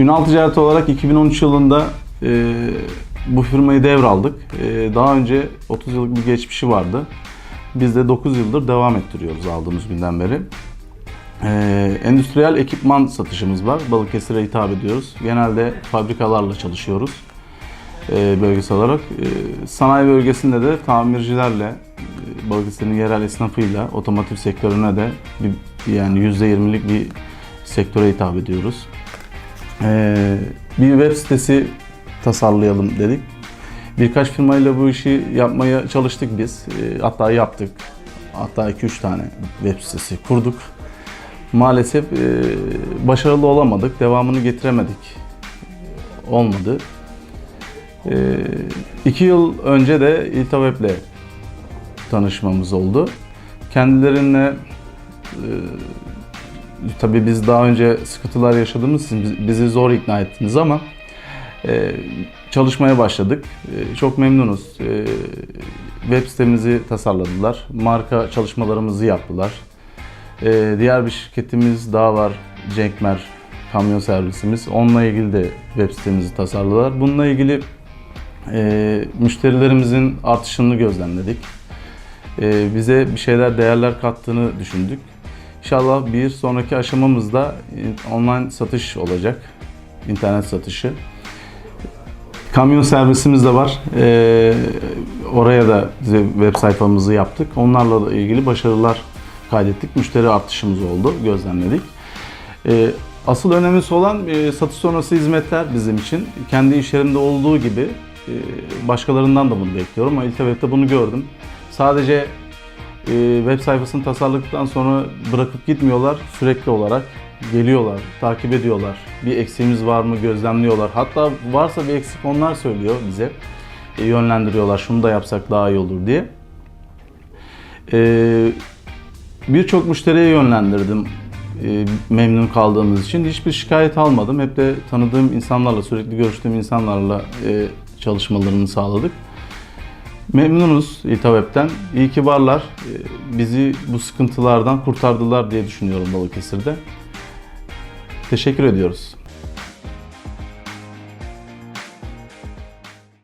Ünal Ticaret olarak 2013 yılında e, bu firmayı devraldık. E, daha önce 30 yıllık bir geçmişi vardı. Biz de 9 yıldır devam ettiriyoruz aldığımız günden beri. E, endüstriyel ekipman satışımız var. Balıkesir'e hitap ediyoruz. Genelde fabrikalarla çalışıyoruz e, bölgesel olarak. E, sanayi bölgesinde de tamircilerle, e, Balıkesir'in yerel esnafıyla otomotiv sektörüne de bir, yani %20'lik bir sektöre hitap ediyoruz. Ee, bir web sitesi tasarlayalım dedik. Birkaç firmayla bu işi yapmaya çalıştık biz. Ee, hatta yaptık. Hatta 2-3 tane web sitesi kurduk. Maalesef e, başarılı olamadık. Devamını getiremedik. Olmadı. Ee, iki yıl önce de İlta Web'le tanışmamız oldu. Kendilerine e, tabii biz daha önce sıkıntılar yaşadığımız için biz- bizi zor ikna ettiniz ama e, çalışmaya başladık. E, çok memnunuz. E, web sitemizi tasarladılar. Marka çalışmalarımızı yaptılar. E, diğer bir şirketimiz daha var. Cenkmer kamyon servisimiz. Onunla ilgili de web sitemizi tasarladılar. Bununla ilgili e, müşterilerimizin artışını gözlemledik. E, bize bir şeyler, değerler kattığını düşündük. İnşallah bir sonraki aşamamızda e, online satış olacak. internet satışı. Kamyon servisimiz de var. Ee, oraya da web sayfamızı yaptık. Onlarla da ilgili başarılar kaydettik. Müşteri artışımız oldu, gözlemledik. Ee, asıl önemlisi olan e, satış sonrası hizmetler bizim için. Kendi iş yerimde olduğu gibi e, başkalarından da bunu bekliyorum. Ama İlteweb'de bunu gördüm. Sadece web sayfasını tasarladıktan sonra bırakıp gitmiyorlar. Sürekli olarak geliyorlar, takip ediyorlar. Bir eksiğimiz var mı gözlemliyorlar. Hatta varsa bir eksik onlar söylüyor bize. E, yönlendiriyorlar. Şunu da yapsak daha iyi olur diye. E, Birçok müşteriye yönlendirdim memnun kaldığımız için. Hiçbir şikayet almadım. Hep de tanıdığım insanlarla, sürekli görüştüğüm insanlarla e, çalışmalarını sağladık. Memnunuz İTAWeb'den. İyi ki varlar. Ee, Bizi bu sıkıntılardan kurtardılar diye düşünüyorum Balıkesir'de. Teşekkür ediyoruz.